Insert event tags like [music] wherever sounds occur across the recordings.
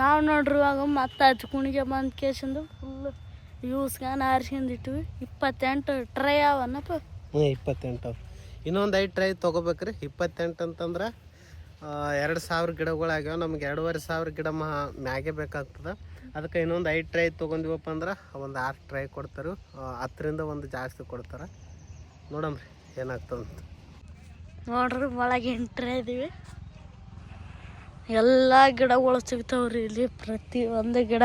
ನಾವು ನೋಡ್ರುವಾಗ ಮತ್ತೆ ಹತ್ತು ಕುಣಿಗೆ ಬಂದು ಕೇಸಿಂದು ಫುಲ್ ಯೂಸ್ಗಾನ ಆರಿಸ್ಕೊಂಡಿಟ್ವಿ ಇಪ್ಪತ್ತೆಂಟು ಟ್ರೈ ಅವನಪ್ಪ ಹ್ಞೂ ಇಪ್ಪತ್ತೆಂಟು. ಅವು ಇನ್ನೊಂದು ಐದು ಟ್ರೈ ತೊಗೋಬೇಕ್ರಿ. ಇಪ್ಪತ್ತೆಂಟು ಅಂತಂದ್ರೆ ಎರಡು ಸಾವಿರ ಗಿಡಗಳಾಗ್ಯಾವ ನಮ್ಗೆ ಎರಡೂವರೆ ಸಾವಿರ ಗಿಡ ಮಾ ಮ್ಯಾಗೆ ಬೇಕಾಗ್ತದೆ. ಅದಕ್ಕೆ ಇನ್ನೊಂದು ಐದು ಟ್ರೈ ತೊಗೊಂಡಿವಪ್ಪ ಅಂದ್ರೆ ಒಂದು ಆರು ಟ್ರೈ ಕೊಡ್ತಾರೆ. ಹತ್ತರಿಂದ ಒಂದು ಜಾಸ್ತಿ ಕೊಡ್ತಾರೆ. ನೋಡಮ್ರಿ ಏನಾಗ್ತದಂತ. ನೋಡ್ರಿ ಒಳಗೆ ಎಂಟ್ರೈ ಇದೀವಿ. ಎಲ್ಲ ಗಿಡಗಳು ಸಿಗ್ತಾವ್ರಿ ಇಲ್ಲಿ. ಪ್ರತಿ ಒಂದು ಗಿಡ.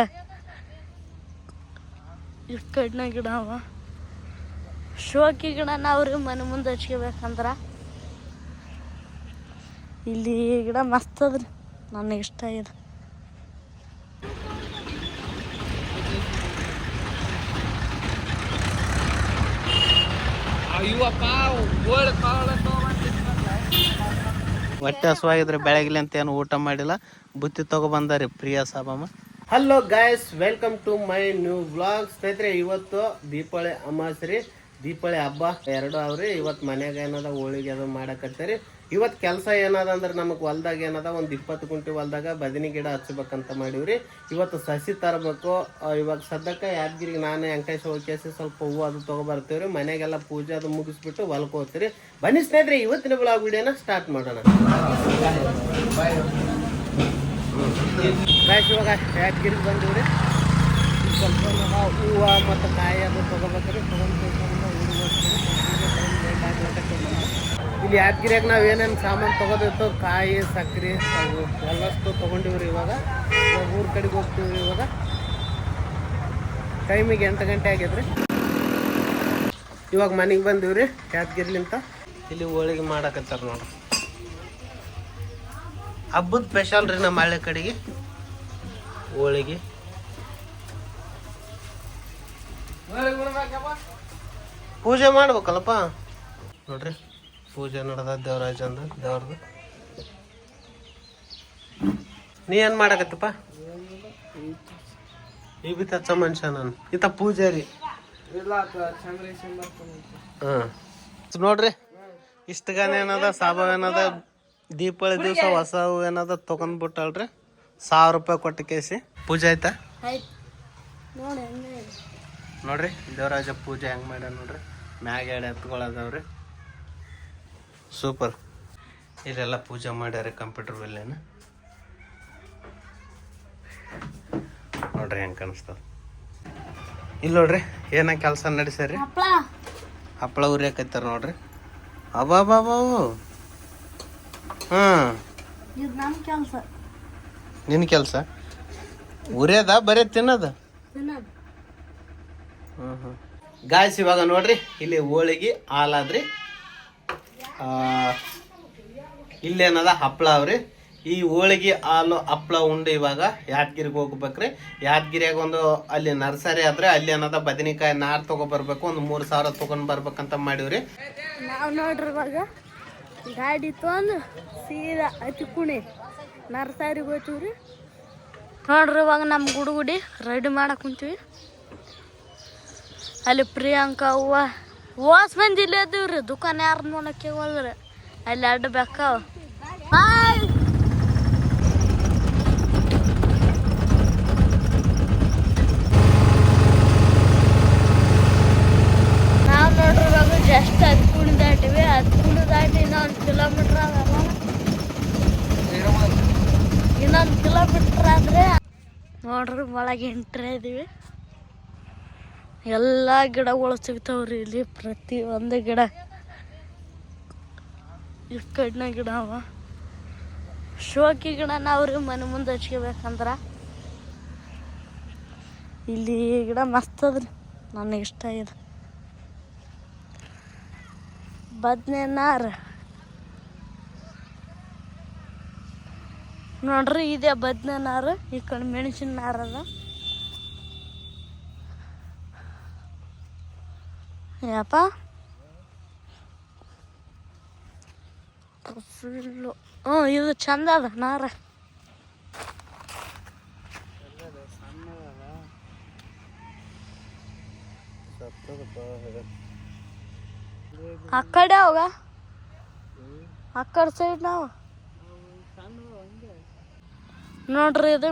ಈ ಗಿಡ ಅವ. ಶೋಕಿ ಗಿಡ ನಾವ್ರಿ ಮನೆ ಮುಂದೆ ಹಚ್ಕೋಬೇಕಂದ್ರ. ಇಲ್ಲಿ ಗಿಡ ಮಸ್ತ್ ಅದ್ರಿ. ನನಗೆ ಇಷ್ಟ ಇದೆ. ಹೊಟ್ಟೆ ಹಸುವಾಗಿದ್ರೆ ಬೆಳಗಿಲಿ ಅಂತ ಏನು ಊಟ ಮಾಡಿಲ್ಲ. ಬುತ್ತಿ ತಗೊಬಂದಾರಿ Priya ಸಾಬಮ್ಮ. Hello guys welcome to my new blog ಸ್ನೇಹಿತರೆ, ಇವತ್ತು ದೀಪಾವಳಿ ಅಮಾಸ್ರಿ ದೀಪಾವಳಿ ಹಬ್ಬ ಎರಡು ಅವ್ರಿ. ಇವತ್ತು ಮನ್ಯಾಗ ಏನದ ಹೋಳಿಗೆ ಅದು ಮಾಡಕತ್ತೀರಿ. ಇವತ್ತು ಕೆಲಸ ಏನದ ಅಂದ್ರೆ ನಮಗೆ ಹೊಲ್ದಾಗ ಏನದ ಒಂದು ಇಪ್ಪತ್ತು ಗುಂಟೆ ಹೊಲ್ದಾಗ ಬದನಿ ಗಿಡ ಹಚ್ಬೇಕಂತ ಮಾಡೀವ್ರಿ. ಇವತ್ತು ಸಸಿ ತರಬೇಕು. ಇವಾಗ ಸದ್ಯಕ್ಕೆ ಯಾದಗಿರಿಗೆ ನಾನು ವೆಂಕಟೇಶ್ ಹೋಗಿ ಸ್ವಲ್ಪ ಹೂವು ಅದು ತಗೊಬರ್ತೀವ್ರಿ ಮನೆಗೆಲ್ಲ ಪೂಜೆ ಅದು ಮುಗಿಸ್ಬಿಟ್ಟು ಹೊಲಕ್ಕೆ ಹೋಗ್ತೀರಿ ಬನ್ನಿ ಸ್ನೇಹಿತರೆ, ಇವತ್ತಿನ ಬ್ಲಾಗ್ ವಿಡಿಯೋನ ಸ್ಟಾರ್ಟ್ ಮಾಡೋಣ. ಗಾಯ್ಸ್ ಇವಾಗ ಯಾದಗಿರಿಗೆ ಬಂದಿವ್ರಿ? ಈಗ ಸ್ವಲ್ಪ ಹೂವು ಮತ್ತು ಕಾಯಿ ಅದು ತೊಗೋಬೇಕ್ರಿ. ತೊಗೊಂಡು ಇಲ್ಲಿ ಯಾದಗಿರಿಯಾಗ ನಾವು ಏನೇನು ಸಾಮಾನು ತೊಗೋದಿತ್ತು ಕಾಯಿ ಸಕ್ಕರೆ ಅವು ಎಲ್ಲಷ್ಟು ತೊಗೊಂಡಿವ್ರಿ ಇವಾಗ. ಇವಾಗ ಊರ ಕಡೆಗೆ ಹೋಗ್ತೀವಿ ಇವಾಗ. ಟೈಮಿಗೆ ಎಂಟು ಗಂಟೆ ಆಗಿದ್ರಿ ಇವಾಗ ಮನೆಗೆ ಬಂದೀವ್ರಿ ಯಾದಗಿರಿಲಿಂತ. ಇಲ್ಲಿ ಹೋಳಿಗೆ ಮಾಡಕತ್ತಾರ ನೋಡಿ. ಹಬ್ಬದ ಸ್ಪೆಷಲ್ ರೀ ನಮ್ಮ ಹಳ್ಳಿ ಕಡೆಗೆ. ಹೋಳಿಗೆ. ಪೂಜೆ ಮಾಡ್ಬೇಕಲ್ಲಪ್ಪ? ನೋಡ್ರಿ. ಪೂಜೆ ನಡೆದ ದೇವರಾಜ ಅಂದ ದೇವ್ರದ್ದು ನೀ ಏನ್ ಮಾಡಕತ್ತಪ್ಪ? ಈ ಬಿತ್ತ ಹಚ್ಚ ಮನುಷ್ಯ ನಾನು. ಈತ ಪೂಜಾರಿ. ಹಾ. ನೋಡ್ರಿ ಇಷ್ಟಗಾನ ಏನದ ಸಾಬ ಏನದ ದೀಪಾವಳಿ ದಿವಸ ಹೊಸ ಏನದ ತಗೊಂಡ್ಬಿಟ್ಟಲ್ರಿ ಸಾವಿರ ರೂಪಾಯಿ ಕೊಟ್ಟ ಕೇಸಿ. ಪೂಜೆ ಆಯ್ತಾ? ನೋಡ್ರಿ ದೇವರಾಜ ಪೂಜೆ ಹೆಂಗ್ ಮಾಡ್ಯಾನ ನೋಡ್ರಿ. ಮ್ಯಾಗ ಎಡೆ ಎತ್ಕೊಳದವ್ರಿ. ಸೂಪರ್. ಇಲ್ಲೆಲ್ಲ ಪೂಜೆ ಮಾಡ್ಯಾರೆ ಕಂಪ್ಯೂಟರ್ ಬೆಲ್ಲೇನ. ನೋಡ್ರಿ ಹೆಂಗೆ ಕಾಣಿಸ್ತದ ಇಲ್ಲಿ ನೋಡ್ರಿ ಏನ ಕೆಲಸ ನಡೆಸ್ಯಾರಿ? ಹಪ್ಪಳ ಹಾಕೈತಾರ ನೋಡ್ರಿ. ಅಬಾಬಾಬಾವು ಹ್ಮ್ ಇದು ಕೆಲಸ. ನಿನ್ ಕೆಲಸ? ಉರಿಯದ ಬರೀ ತಿನ್ನದ? ತಿನ್ನೋದು. ಗಾಯ್ಸ್ ಇವಾಗ ನೋಡ್ರಿ ಇಲ್ಲಿ ಹೋಳಿಗೆ ಹಾಲಾದ್ರಿ ಇಲ್ಲೇನದ ಹಪ್ಪಳ ಅವ್ರಿ. ಈ ಹೋಳಿಗೆ ಹಾಲು ಹಪ್ಪಳ ಉಂಡು ಇವಾಗ, ಯಾದಗಿರಿಗೆ ಹೋಗ್ಬೇಕ್ರಿ. ಯಾದಗಿರಿಯಾಗ ಒಂದು ಅಲ್ಲಿ ನರ್ಸರಿ ಆದ್ರೆ ಅಲ್ಲಿ ಏನದ ಬದನೆಕಾಯಿ ನಾರ್ ತಗೊಬರ್ಬೇಕು, ಒಂದು ಮೂರು ಸಾವಿರ ತಗೊಂಡ್ ಬರ್ಬೇಕಂತ ಮಾಡಿವ್ರಿ. ನಾವು ನೋಡ್ರಿ ಇವಾಗ, ಗಾಡಿ ತೊಂದು ಸೀದಾ ಅತಿ ಕುಣಿ ನರ್ಸರಿಗೆ ಹೋಗ್ತೀವ್ರಿ. ನೋಡ್ರಿ ಇವಾಗ ನಮ್ಮ ಗುಡುಗುಡಿ ರೆಡಿ ಮಾಡಕ್ ಕುಂತೀವಿ. ಅಲ್ಲಿ ಪ್ರಿಯಾಂಕಾ ಹೂವ ಓಸ್ ಮಂದಿ ಇಲ್ಲೇ ಅದೀವ್ರಿ, ದುಕಾನ್ ಯಾರು ನೋಡಕ್ಕೆ ಹೋದ್ರೆ ಅಲ್ಲಿ ಅಡ್ಡ ಬೇಕಾವ. ನಾವು ನೋಡ್ರಿ ಇವಾಗ ಜಸ್ಟ್ ಹತ್ತು ಕುಣಿ ದಾಟಿವಿ, ಹತ್ತು ಕುಣಿ ದಾಟಿ ಇನ್ನೊಂದು ಕಿಲೋಮೀಟ್ರ್ ಆಗಲ್ಲ ಇನ್ನೊಂದು ಕಿಲೋಮೀಟ್ರ್ ಆದ್ರೆ ನೋಡ್ರಿ ಒಳಗೆ ಎಂಟ್ರೆ ಇದೀವಿ. ಎಲ್ಲ ಗಿಡಗಳು ಸಿಗ್ತಾವ್ರಿ ಇಲ್ಲಿ. ಪ್ರತಿ ಒಂದು ಗಿಡ. ಈ ಕಡಿನ ಗಿಡ ಅವ. ಶೋಕಿ ಗಿಡ ನಾವ್ರಿ ಮನೆ ಮುಂದೆ ಹಚ್ಕೋಬೇಕಂದ್ರ. ಇಲ್ಲಿ ಗಿಡ ಮಸ್ತ್ ಅದ್ರಿ. ನನಗೆ ಇಷ್ಟ ಇದು. ಬದ್ನೆ ನಾರು ನೋಡ್ರಿ ಇದೆ ಬದ್ನೆ ನಾರು ಈ ಕಡೆ ಮೆಣಸಿನ ನಾರು ಯಪ್ಪ ಫುಲ್ಲು ಹ್ಞೂ ಇದು ಚಂದ ಅದ, ನಾರ. ಆ ಕಡೆ ಅವಾಗ ಆ ಕಡೆ ಸೈಡ್ ನಾವು. ನೋಡ್ರಿ, ಇದು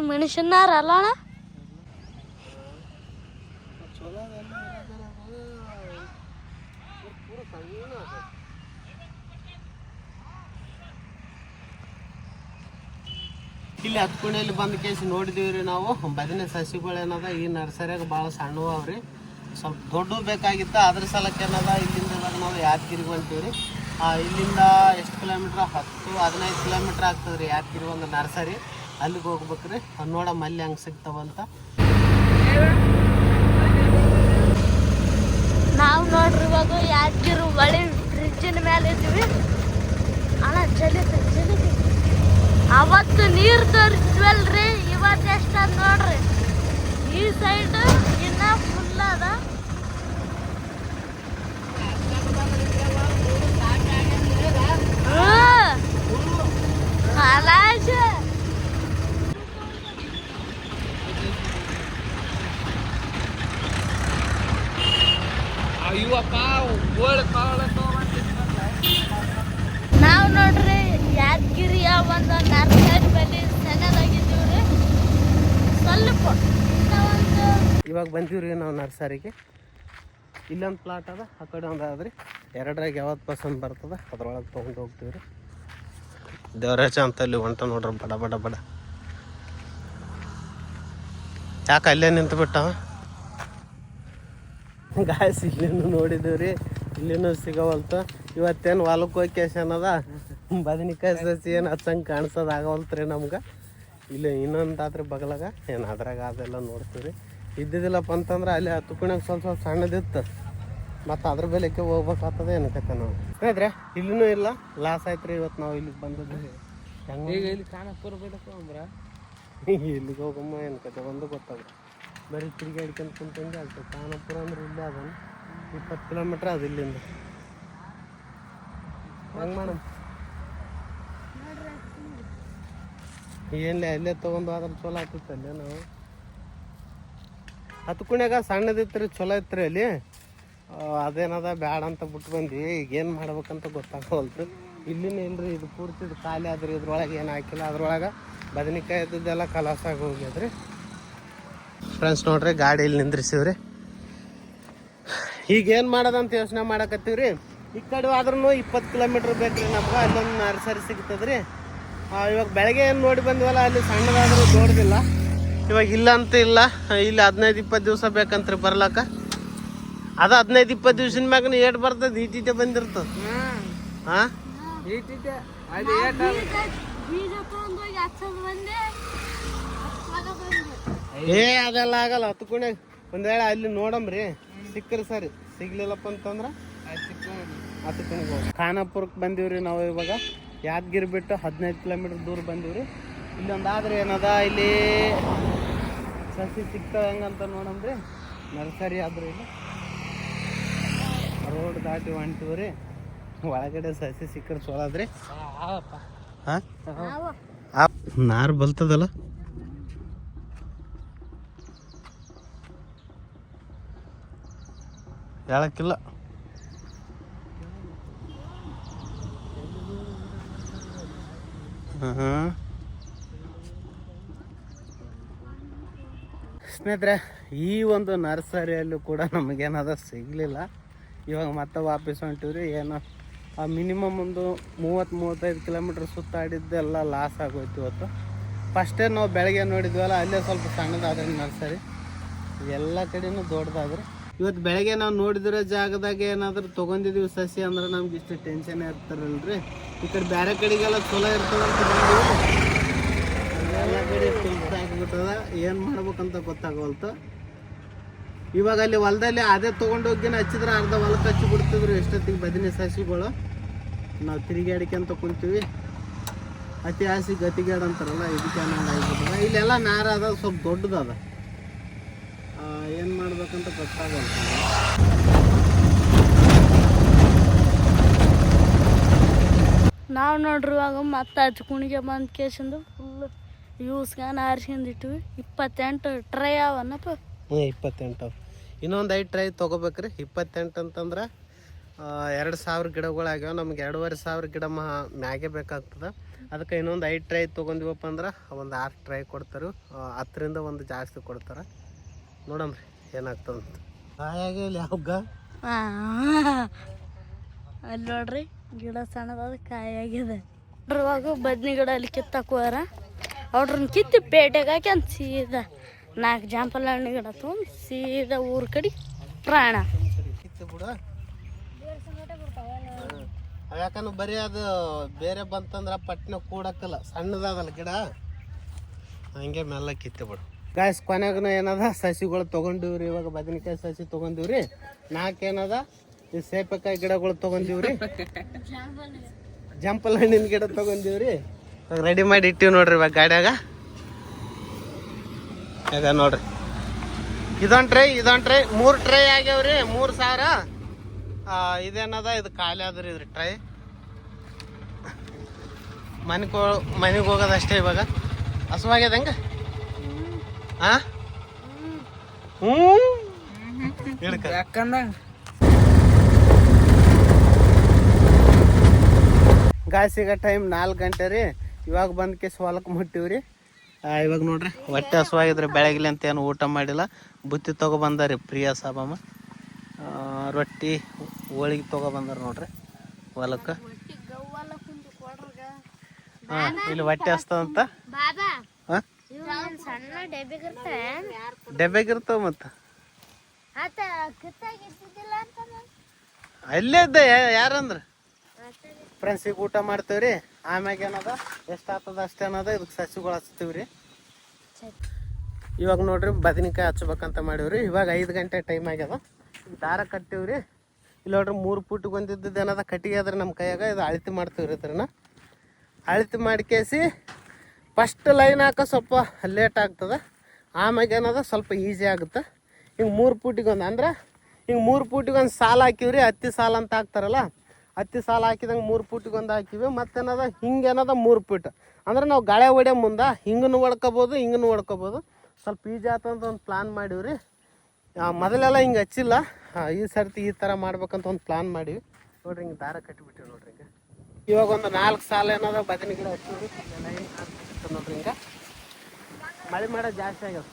ಅಣ್ಣ? ಇಲ್ಲಿ ಹತ್ಕುಣಿಯಲ್ಲಿ ಬಂದ ಕೇಸ್ ನೋಡಿದೀವಿ ರೀ ನಾವು. ಬದನೆ ಸಸಿಗಳು ಏನದ ಈ ನರ್ಸರಿಯಾಗ ಭಾಳ ಸಣ್ಣವು ಅವ್ರಿ ಸ್ವಲ್ಪ ದೊಡ್ಡ ಬೇಕಾಗಿತ್ತು, ಅದ್ರ ಸಲಕ್ಕೆ ಏನದ, ಇಲ್ಲಿಂದ ನಾವು ಯಾದಗಿರಿಗೆ ಹೊಂತೀವಿ ಇಲ್ಲಿಂದ ಎಷ್ಟು ಕಿಲೋಮೀಟ್ರ್? ಹತ್ತು, ಹದಿನೈದು ಕಿಲೋಮೀಟ್ರ್ ಆಗ್ತದೆ ರೀ ಯಾದಗಿರಿ ಒಂದು ನರ್ಸರಿ. ಅಲ್ಲಿಗೆ ಹೋಗ್ಬೇಕ್ರಿ. ಅದು ನೋಡಮ್ಮ ಅಲ್ಲಿ ಹಂಗೆ ಸಿಗ್ತಾವಂತ ನಾವು ನೋಡ್ರಿ ಇವಾಗ ಯಾದಗಿರಿ ಒಳ್ಳೆ ಬ್ರಿಡ್ಜಿನ ಮೇಲೆ ಇದ್ದೀವಿ. ಅಣ್ಣ ಚಲಿತ ಅವತ್ತು ನೀರು ತೋರಿಸ್ವಲ್ರಿ? ಇವತ್ತು ಎಷ್ಟದ ನೋಡ್ರಿ. ಈ ಸೈಡ್ ಇನ್ನ ಫುಲ್ ಅದ. ನಾವು ನೋಡ್ರಿ ಯಾದಗಿರಿಯ ಒಂದು ಸಣ್ಣದಾಗಿದ್ದೀವ್ರಿ ಸ್ವಲ್ಪ ಇವಾಗ ಬಂದಿವ್ರಿ ನಾವು ನರ್ಸರಿಗೆ. ಇಲ್ಲೊಂದು ಪ್ಲಾಟ್ ಅದ, ಆ ಕಡೆ ಒಂದು ಎರಡರಾಗ ಯಾವತ್ತು ಪಸಂದ್ ಬರ್ತದ, ಅದ್ರೊಳಗೆ ತೊಗೊಂಡು ಹೋಗ್ತೀವಿ ರೀ ದೇವರಾಜ ಅಂತ ಅಲ್ಲಿ ಹೊಂಟ ನೋಡ್ರಿ, ಬಡ ಬಡ ಬಡ. ಯಾಕೆ ಅಲ್ಲೇ ನಿಂತು ಬಿಟ್ಟ ಗಾಯಸ್, ಇಲ್ಲಿನೂ ನೋಡಿದ್ದೀವಿ ರೀ ಇಲ್ಲಿನೂ ಸಿಗವಲ್ತು. ಇವತ್ತೇನು ಹೊಲಕ್ಕೆ ಹೋಗಿ ಕೇಶ್ ಬದನಿಕಾಯಿ ಸಸಿ ಏನು ಹಚ್ಚಂಗೆ ಕಾಣಿಸೋದು ಆಗವಲ್ತ್ರಿ ನಮ್ಗೆ. ಇಲ್ಲಿ ಇನ್ನೊಂದು ಆದ್ರೆ ಬಗಲಾಗ ಏನು ಅದ್ರಾಗ ಅದೆಲ್ಲ ನೋಡ್ತೀವಿ ರೀ ಇದ್ದಿದ್ದಿಲ್ಲಪ್ಪ ಅಂತಂದ್ರೆ ಅಲ್ಲಿ ಹತ್ತುಕುಣ್ಯಾಗ ಸ್ವಲ್ಪ ಸ್ವಲ್ಪ ಸಣ್ಣದಿತ್ತು. ಮತ್ತು ಅದ್ರ ಬೆಲೆಕ್ಕೆ ಹೋಗ್ಬೇಕಾಗ್ತದೆ ಏನಕತ್ತೆ ನಾವು. ಹೇಳಿದ್ರೆ ಇಲ್ಲಿನೂ ಇಲ್ಲ. ಲಾಸ್ ಆಯ್ತು ರೀ ಇವತ್ತು ನಾವು ಇಲ್ಲಿಗೆ ಬಂದದ್ದು. ಹೆಂಗೆ ಈಗ ಇಲ್ಲಿ ಖಾನಾಪುರ ಅಂದ್ರೆ? [laughs] ಇಲ್ಲಿಗೆ ಹೋಗಮ್ಮ ಏನಕತ್ತೆ ಒಂದು ಗೊತ್ತಾಗ ಬರೀ ತಿರುಗಾಡ್ಕೊಂಡು ಕುಂತಂಗೆ ಆಗ್ತದೆ ಖಾನಾಪುರ ಅಂದ್ರೆ ಇಲ್ಲೇ ಅದನ್ನು ಇಪ್ಪತ್ತು ಕಿಲೋಮೀಟ್ರ್ ಅದು ಇಲ್ಲಿಂದ. ಹಂಗೆ ಮಾಡಮ್? ಏನ್ಲೇ ಅಲ್ಲೇ ತಗೊಂಡು ಆದ್ರೆ ಚಲೋ ಆಗ್ತಿತ್ತು ಅಲ್ಲೇ ನಾವು ಹತ್ಕುಣ್ಯಾಗ ಸಣ್ಣದಿತ್ತು ರೀ ಚಲೋ ಇತ್ತು ರೀ ಅಲ್ಲಿ ಅದೇನದ ಬ್ಯಾಡ ಅಂತ ಬಿಟ್ಟು ಈಗ ಏನು ಮಾಡ್ಬೇಕಂತ ಗೊತ್ತಾಗವಲ್ತು ಇಲ್ಲಿನ ಇಲ್ರಿ ಇದು ಪೂರ್ತಿ ಇದು ಖಾಲಿ ಆದ್ರಿ, ಇದ್ರೊಳಗೆ ಏನು ಹಾಕಿಲ್ಲ. ಅದ್ರೊಳಗೆ ಬದನೆಕಾಯಿ ಇದ್ದದ್ದೆಲ್ಲ ಕಲಾಸಾಗಿ ಹೋಗ್ಯದ್ರಿ. ಫ್ರೆಂಡ್ಸ್ ನೋಡ್ರಿ, ಗಾಡಿ ಇಲ್ಲಿ ನಿಂದ್ರಿಸಿವ್ರಿ. ಈಗ ಏನು ಮಾಡೋದಂತ ಯೋಚನೆ ಮಾಡಕತ್ತೀವ್ರಿ? ಈ ಕಡೆ ಆದ್ರೂ ಇಪ್ಪತ್ತು ಕಿಲೋಮೀಟ್ರ್ ಬೇಕ್ರಿ ನಮ್ಗೆ. ಅಲ್ಲೊಂದು ನರ್ಸರಿ ಸಿಗ್ತದ್ರಿ. ಇವಾಗ ಬೆಳಗ್ಗೆ ಏನು ನೋಡಿ ಬಂದ್ವಲ್ಲ ಅಲ್ಲಿ ಸಣ್ಣದಾದರೂ ದೊಡ್ಡದಿಲ್ಲ ಇವಾಗ ಇಲ್ಲ. ಅಂತ ಇಲ್ಲ ಇಲ್ಲಿ ಹದಿನೈದು ಇಪ್ಪತ್ತು ದಿವಸ ಬೇಕಂತ್ರಿ ಬರ್ಲಾಕ ಅದು ಹದಿನೈದು ಇಪ್ಪತ್ತು ದಿವ್ಸದ ಮ್ಯಾಗ ಏಟ್ ಬರ್ತದೆ ಈಟೀಟೆ ಬಂದಿರ್ತದೆ. ಹಾಂ. ಏ ಅದೆಲ್ಲ ಆಗಲ್ಲ ಹತ್ಕೊಂಡೆ. ಒಂದ್ ವೇಳೆ ಅಲ್ಲಿ ನೋಡಮ್ರಿ ಸಿಕ್ಕ್ರಿ ಸರಿ. ಸಿಗ್ಲಿಲ್ಲಪ್ಪ ಅಂತಂದ್ರೆ ಹತ್ಕೊಂಡ್ ಖಾನಾಪುರಕ್ಕೆ ಬಂದೀವ್ರಿ ನಾವು ಇವಾಗ. ಯಾದಗಿರಿ ಬಿಟ್ಟು ಹದಿನೈದು ಕಿಲೋಮೀಟ್ರ್ ದೂರ ಬಂದೀವ್ರಿ. ಇಲ್ಲೊಂದು ಆದರೆ ಏನದ, ಇಲ್ಲಿ ಸಸಿ ಸಿಗ್ತವೆ ಹೆಂಗಂತ ನೋಡಂದ್ರಿ ನರ್ಸರಿ ಆದ್ರೂ ಇಲ್ಲಿ. ರೋಡ್ ದಾಟಿ ಹೊಂಟಿವ್ರಿ. ಒಳಗಡೆ ಸಸಿ ಸಿಕ್ಕರೆ ಹಾ? ನಾವು ನಾರು ಬಲ್ತದಲ್ಲ? ಹೇಳಕ್ಕಿಲ್ಲ. ಸ್ನೇಹಿತರೆ, ಈ ಒಂದು ನರ್ಸರಿಯಲ್ಲೂ ಕೂಡ ನಮಗೇನಾದ ಸಿಗಲಿಲ್ಲ. ಇವಾಗ ಮತ್ತೆ ವಾಪಸ್ ಹೊಂಟಿವ್ರಿ. ಏನೋ ಮಿನಿಮಮ್ ಒಂದು ಮೂವತ್ತು, ಮೂವತ್ತೈದು ಕಿಲೋಮೀಟ್ರ್ ಸುತ್ತಾಡಿದ್ದೆಲ್ಲ ಲಾಸ್ ಆಗೋಯ್ತು ಇವತ್ತು. ಫಸ್ಟೇ ನಾವು ಬೆಳಗ್ಗೆ ನೋಡಿದ್ವಲ್ಲ, ಅಲ್ಲೇ ಸ್ವಲ್ಪ ಸಣ್ಣದಾದ್ರೆ ನರ್ಸರಿ. ಎಲ್ಲ ಕಡೆಯೂ ದೊಡ್ಡದಾದ್ರಿ. ಇವತ್ತು ಬೆಳಗ್ಗೆ ನಾವು ನೋಡಿದಿರೋ ಜಾಗದಾಗ ಏನಾದರೂ ತೊಗೊಂಡಿದ್ದೀವಿ ಸಸಿ ಅಂದ್ರೆ ನಮ್ಗೆ ಇಷ್ಟು ಟೆನ್ಷನ್ ಇರ್ತಾರಲ್ರಿ? ಈ ಕಡೆ ಬೇರೆ ಕಡೆಗೆಲ್ಲ ಚಲೋ ಇರ್ತದಂತ. ಎಲ್ಲ ಕಡೆ ತುಲ್ಸ್ ಆಗಿಬಿಟ್ಟದ. ಏನು ಮಾಡ್ಬೇಕಂತ ಗೊತ್ತಾಗವಲ್ತು ಇವಾಗ ಅಲ್ಲಿ ಹೊಲದಲ್ಲಿ ಅದೇ ತೊಗೊಂಡೋಗಿನ ಹಚ್ಚಿದ್ರೆ ಅರ್ಧ ಹೊಲಕ್ಕೆ ಹಚ್ಚಿ ಬಿಡ್ತಿದ್ರು ಎಷ್ಟೊತ್ತಿಗೆ ಬದನೆ ಸಸಿಗಳು. ನಾವು ತಿರುಗಾಡಿಕೆಂತ ಕುಂತೀವಿ. ಅತಿ ಆಸಿ ಗತಿಗೇಡ್ ಅಂತಾರಲ್ಲ, ಇದಕ್ಕೆ ಆಗಿಬಿಟ್ಟದ ಇಲ್ಲೆಲ್ಲ ನಾರ ಅದ ಸ್ವಲ್ಪ ದೊಡ್ಡದದ. ಏನು ಮಾಡ್ಬೇಕಂತ ಗೊತ್ತಾಗಲ್ಲ. ನಾವು ನೋಡ್ರುವಾಗ ಮತ್ತೆ ಕುಣಿಗೆ ಬಂದು ಕೇಸಿಂದು ಫುಲ್ ಯೂಸ್ಗಾನ ಆರಿಸ್ಕೊಂಡಿಟ್ವಿ ಇಪ್ಪತ್ತೆಂಟು ಟ್ರೈ ಅವನಪ್ಪ. ಹ್ಞೂ ಇಪ್ಪತ್ತೆಂಟು. ಇನ್ನೊಂದು ಐದು ಟ್ರೈ ತೊಗೋಬೇಕ್ರಿ. ಇಪ್ಪತ್ತೆಂಟು ಅಂತಂದ್ರೆ ಎರಡು ಸಾವಿರ ಗಿಡಗಳು ಆಗ್ಯಾವ. ನಮ್ಗೆ ಎರಡೂವರೆ ಸಾವಿರ ಗಿಡ ಮಾ ಮ್ಯಾಗೆ ಬೇಕಾಗ್ತದೆ. ಅದಕ್ಕೆ ಇನ್ನೊಂದು ಐದು ಟ್ರೈ ತೊಗೊಂಡಿವಪ್ಪ ಅಂದ್ರೆ ಒಂದು ಆರು ಟ್ರೈ ಕೊಡ್ತಾರೆ. ಹತ್ತರಿಂದ ಒಂದು ಜಾಸ್ತಿ ಕೊಡ್ತಾರೆ. ನೋಡಮ್ರಿ ಏನಾಗ್ತದಂತ. ತಾಯಾಗೆ ಇಲ್ಲಿ ಯಾವ ಅಲ್ಲಿ ನೋಡ್ರಿ ಗಿಡ ಸಣ್ಣದಾದ ಕಾಯಾಗಿದೆ ಇವಾಗ ಬದ್ನಿ ಗಿಡ ಅಲ್ಲಿ ಕಿತ್ತಾಕುವಾರ ಹೋರ ಅವ್ರನ್ನ ಕಿತ್ತು ಪೇಟೆಗೆ ಹಾಕಿ ಅಂತ ಸೀದಾ ನಾಲ್ಕು ಜಾಂಪಲ್ ಹಣ್ಣು ಗಿಡ ತೊಗೊಂಡು ಸೀದಾ ಊರ ಕಡೆ ಪ್ರಾಣ. ಕಿತ್ತು ಬಿಡು. ಯಾಕಂದ್ರೆ ಬರೀ ಅದು ಬೇರೆ ಬಂತಂದ್ರ ಪಟ್ನ ಕೂಡಕ್ಕಲ್ಲ ಸಣ್ಣದಾದಲ್ಲ ಗಿಡ. ಹಂಗೆ ಮೆಲ್ಲ ಕಿತ್ತು ಬಿಡು. ಗಾಯ್ಸ್ ಕೊನೆಗೂ ಏನದ? ಸಸಿಗಳು ತೊಗೊಂಡಿವ್ರಿ, ಇವಾಗ ಬದನೆಕಾಯಿ ಸಸಿ ತೊಗೊಂಡಿವ್ರಿ. ನಾಲ್ಕು ಏನದ? ಈ ಸೇಪಕಾಯಿ ಗಿಡಗಳು ತೊಗೊಂಡಿವ್ರಿ. ಜಂಪಲ್ ಹಣ್ಣಿನ ಗಿಡ ತೊಗೊಂಡಿವ್ರಿ. ರೆಡಿ ಮಾಡಿ ಇಟ್ಟಿವಿ ನೋಡ್ರಿ ಇವಾಗ ಗಾಡ್ಯಾಗ. ಈಗ ನೋಡ್ರಿ. ಇದೊಂದು ಟ್ರೈ ಇದೊಂದು ಟ್ರೈ ಮೂರು ಟ್ರೈ ಆಗ್ಯಾವ್ರಿ, ಮೂರು ಸಾವಿರ ಇದೇನದ? ಇದು ಖಾಲಿ ಆದ್ರಿ ಇದ್ರಿ ಟ್ರೈ ಮನೆಗೆ ಮನೆಗೆ ಹೋಗೋದಷ್ಟೇ ಇವಾಗ. ಹಸುವಾಗ್ಯದ ಹೆಂಗ? ಹಾ ಹ್ಞೂ ಹಿಡ್ಕ ಗಾಯ ಸಿಗೋ ಟೈಮ್ ನಾಲ್ಕು ಗಂಟೆ ರೀ. ಇವಾಗ ಬಂದ್ ಕೇಸ್ ಹೊಲಕ್ಕೆ ಮುಟ್ಟಿವ್ರಿ. ಆ, ಇವಾಗ ನೋಡ್ರಿ ಹೊಟ್ಟೆ ಹಸುವಾಗಿದ್ರೆ ಬೆಳಗ್ಲಿ ಅಂತ ಏನು ಊಟ ಮಾಡಿಲ್ಲ. ಬುತ್ತಿ ತೊಗೊಬಂದಾರಿ ಪ್ರಿಯಾ ಸಾಬಮ್ಮ ರೊಟ್ಟಿ ಹೋಳಿಗೆ ತೊಗೊಬಂದಾರ ನೋಡ್ರಿ ಹೊಲಕ್ಕೆ. ಹಾಂ ಇಲ್ಲಿ ಹೊಟ್ಟೆ ಹಸ್ತದಂತ. ಸಣ್ಣ ಡೆಬ್ಬಿಗಿರ್ತೆ. ಡೆಬ್ಬೆಗಿರ್ತಾವ ಮತ್ತು? ಆತ ಕಿತ್ತಾಗಿದ್ದಿಲ್ಲ ಅಂತ ಅಲ್ಲೇ ಇದ್ದ ಯಾ- ಯಾರಂದ್ರ? ಫ್ರೆಂಡ್ಸ್ ಈಗ ಊಟ ಮಾಡ್ತೇವ್ರಿ. ಆಮ್ಯಾಗ ಏನದ? ಎಷ್ಟು ಆಗ್ತದ ಅಷ್ಟೇ ಅನ್ನೋದ ಇದಕ್ಕೆ ಸಸಿಗಳು ಹಚ್ತೀವ್ರಿ. ಇವಾಗ ನೋಡ್ರಿ ಬದನೆಕಾಯಿ ಹಚ್ಬೇಕಂತ ಮಾಡೀವ್ರಿ. ಇವಾಗ ಐದು ಗಂಟೆ ಟೈಮ್ ಆಗ್ಯದ. ದಾರ ಕಟ್ಟಿವ್ರಿ. ಇಲ್ಲಿ ನೋಡ್ರಿ ಮೂರು ಫೂಟ್ ಒಂದಿದ್ದದ್ದು ಏನದ? ಕಟ್ಟಿಗೆ ಆದ್ರೆ ನಮ್ಮ ಕೈಯಾಗ ಇದು ಅಳತಿ ಮಾಡ್ತೀವ್ರಿ ಅದ್ರನ್ನ. ಅಳತಿ ಮಾಡ್ಕೇಸಿ ಫಸ್ಟ್ ಲೈನ್ ಹಾಕೋ ಸ್ವಲ್ಪ ಲೇಟ್ ಆಗ್ತದೆ. ಆಮ್ಯಾಗ ಏನದ ಸ್ವಲ್ಪ ಈಸಿ ಆಗುತ್ತೆ. ಹಿಂಗೆ ಮೂರು ಫೂಟಿಗೊಂದು ಅಂದ್ರೆ ಹಿಂಗೆ ಮೂರು ಫೂಟಿಗೊಂದು ಸಾಲ ಹಾಕಿವ್ರಿ, ಹತ್ತಿ ಸಾಲ ಅಂತ ಹಾಕ್ತಾರಲ್ಲ, ಹತ್ತಿ ಸಾಲ ಹಾಕಿದಂಗೆ ಮೂರು ಫೂಟಿಗೊಂದು ಹಾಕಿವಿ, ಮತ್ತೇನದ ಹಿಂಗೆ ಏನದ ಮೂರು ಫೀಟ್ ಅಂದ್ರೆ ನಾವು ಗಾಳೆ ಹೊಡೆ ಮುಂದೆ ಹಿಂಗನ್ನು ಹೊಡ್ಕೋಬೋದು ಹಿಂಗನ್ನು ಹೊಡ್ಕೋಬೋದು ಸ್ವಲ್ಪ ಈಜಿ ಆತಂತ ಒಂದು ಪ್ಲಾನ್ ಮಾಡೀವ್ರಿ. ಮೊದಲೆಲ್ಲ ಹಿಂಗೆ ಹಚ್ಚಿಲ್ಲ. ಈ ಸರ್ತಿ ಈ ಥರ ಮಾಡ್ಬೇಕಂತ ಒಂದು ಪ್ಲಾನ್ ಮಾಡೀವಿ. ನೋಡ್ರಿ ಹಿಂಗೆ ದಾರ ಕಟ್ಟಿಬಿಟ್ಟಿವಿ ನೋಡ್ರಿ ಇವಾಗ ಒಂದು ನಾಲ್ಕು ಸಾಲ ಏನದ ಬದನೆ ಗಿಡ ಹಚ್ಚಿವ್ರಿ. ಹಾಕ್ಬಿಟ್ಟು ನೋಡ್ರಿ ಹಿಂಗೆ ಮಳೆ ಮಾಡೋದು ಜಾಸ್ತಿ ಆಗ್ಯದ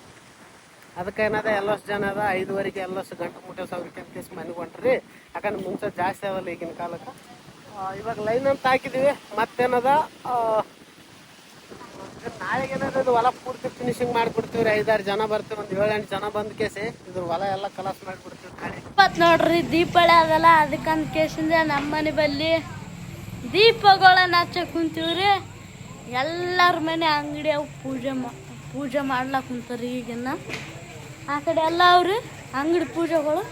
ಅದಕ್ಕೆ ಏನದ ಎಲ್ಲಷ್ಟು ಜನ ಅದ, ಐದುವರೆಗೆ ಎಲ್ಲಷ್ಟು ಗಂಟು ಮುಟ್ಟೆ ಸಾವಿರಕ್ಕೆ ಅಂತ ಮನೆಗೆ ಹೊಂಟ್ರಿ. ಯಾಕಂದ್ರೆ ಮುಂಚೆ ಜಾಸ್ತಿ ಆಗಲ್ಲ ಈಗಿನ ಕಾಲಕ್ಕೆ. ಇವಾಗ ಲೈನ್ ಅಂತ ಹಾಕಿದ್ದೀವಿ ಮತ್ತೇನದ ನಾಳೆಗೆ ಇದು ಹೊಲ ಪೂರ್ತಿ ಫಿನಿಶಿಂಗ್ ಮಾಡಿಬಿಡ್ತೀವಿ ಐದಾರು ಜನ ಬರ್ತೀವಿ, ಒಂದು ಏಳು ಎಂಟು ಜನ ಬಂದ ಕೇಸಿ ಇದ್ರ ಹೊಲ ಎಲ್ಲ ಕಲಾಸ್ ಮಾಡಿಬಿಡ್ತೀವಿ ನಾಳೆ. ಇವತ್ತು ನೋಡ್ರಿ ದೀಪಾವಳಿ ಅದಲ್ಲ ಅದಕ್ಕಂತ ಕೇಸಿಂದ ನಮ್ಮ ಮನೆ ಬಲ್ಲಿ ದೀಪಗಳನ್ನ ಹಚ್ಚಕ್ ಕುಂತೀವ್ರಿ. ಎಲ್ಲರ ಮನೆ ಅಂಗಡಿ ಅವು ಪೂಜೆ ಮಾ, ಪೂಜೆ ಮಾಡ್ಲಾಕ ಕುಂತಾರೆ ಈಗಿನ ಆ ಕಡೆ ಎಲ್ಲ ಅವ್ರಿ ಅಂಗಡಿ ಪೂಜೆಗಳು,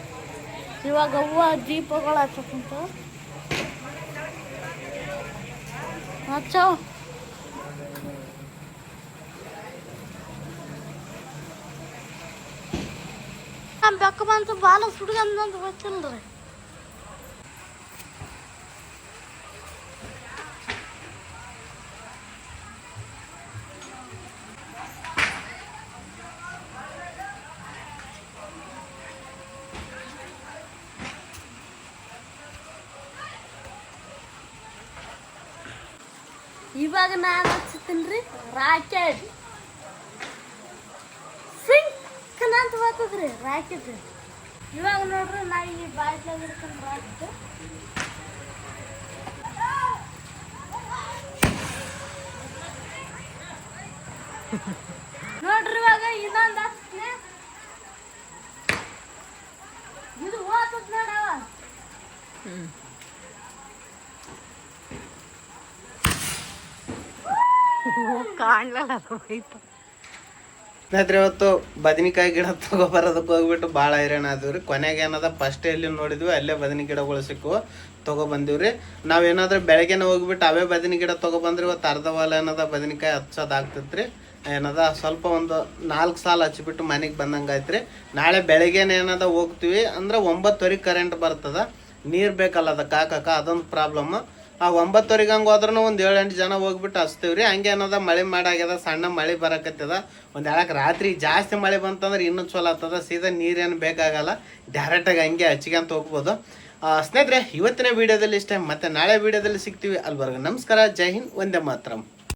ಇವಾಗ ಹೂವು ದೀಪಗಳು ಹಚ್ಚ ಕುಂತಾವ. ಹಚ್ಚವ್ ಬೆಕ್ಕ ಬಂತು ಬಾಲ ಸುಡ್ಗಂದಂತ ಗೊತ್ತಿಲ್ರಿ. ಇವಾಗ ನಾನು ಹಚ್ತೀನಿ ರೀ ರಾಕೆಟ್ ಸಿಂಕ್ ಅಂತ ಬರ್ತದ್ರಿ ರಾಕೆಟ್ ಇವಾಗ ನೋಡ್ರಿ ನಾ ಈ ಬಾಟ್ಲಾಗ ಹಿಡ್ಕೊಂಡು ರಾಕೆಟ್ ನೋಡ್ರಿ ಇವಾಗ ಇನ್ನೊಂದು ಹಚ್ತೀನಿ ಇದು ಹೋಗ್ತದ ನೋಡವ ಸ್ನೇಹಿತರೆ, ಇವತ್ತು ಬದನಿಕಾಯಿ ಗಿಡ ತಗೊಬರೋದಕ್ಕೆ ಹೋಗ್ಬಿಟ್ಟು ಭಾಳ ಹೈರಾಣ ಆದವ್ರಿ. ಕೊನೆಗೆ ಏನದ ಫಸ್ಟ್ ಎಲ್ಲಿ ನೋಡಿದ್ವಿ, ಅಲ್ಲೇ ಬದನೆ ಗಿಡಗಳು ಸಿಕ್ಕವು ನಾವ್ ನಾವೇನಾದ್ರೂ ಬೆಳಗ್ಗೆನೆ ಹೋಗ್ಬಿಟ್ಟು ಅವೇ ಬದನೆ ಗಿಡ ತಗೊಬಂದ್ರೆ ಇವತ್ತು ಅರ್ಧ ಹೊಲ ಏನದ ಬದನೆಕಾಯಿ ಹಚ್ಚೋದಾಗ್ತೈತ್ರಿ. ಏನದ ಸ್ವಲ್ಪ ಒಂದು ನಾಲ್ಕು ಸಾಲ ಹಚ್ಚಿಬಿಟ್ಟು ಮನೆಗೆ ಬಂದಂಗೆ ಆಯ್ತ್ರಿ ನಾಳೆ ಬೆಳಗ್ಗೆನೇ ಏನದ ಹೋಗ್ತೀವಿ, ಅಂದ್ರೆ ಒಂಬತ್ತುವರೆಗೆ ಕರೆಂಟ್ ಬರ್ತದ. ನೀರು ಬೇಕಲ್ಲ ಅದಕ್ಕೆ ಹಾಕಕ್ಕೆ ಅದೊಂದು ಪ್ರಾಬ್ಲಮ್ ಆ ಒಂಬತ್ತುವರೆಗೆ ಹಂಗೆ ಹೋದ್ರೂ ಒಂದು ಏಳು ಎಂಟು ಜನ ಹೋಗ್ಬಿಟ್ಟು ಹಚ್ತೇವೆ ರೀ ಹಂಗೆ ಏನದ ಮಳೆ ಮಾಡಾಗ್ಯದ, ಸಣ್ಣ ಮಳೆ ಬರಕತ್ತದ. ಒಂದು ಹೇಳಕ್ಕೆ ರಾತ್ರಿ ಜಾಸ್ತಿ ಮಳೆ ಬಂತಂದ್ರೆ ಇನ್ನೂ ಚಲೋ ಆಗ್ತದ. ಸೀದಾ ನೀರೇನು ಬೇಕಾಗಲ್ಲ. ಡೈರೆಕ್ಟಾಗಿ ಹಂಗೆ ಹಚ್ಕೊಂತ ಹೋಗ್ಬೋದು. ಸ್ನೇಹಿತರೆ, ಇವತ್ತಿನ ವಿಡಿಯೋದಲ್ಲಿ ಇಷ್ಟೇ. ಮತ್ತೆ ನಾಳೆ ವೀಡಿಯೋದಲ್ಲಿ ಸಿಗ್ತೀವಿ. ಅಲ್ವರೆಗೂ ನಮಸ್ಕಾರ. ಜೈ ಹಿಂದ್. ಒಂದೇ ಮಾತ್ರಂ.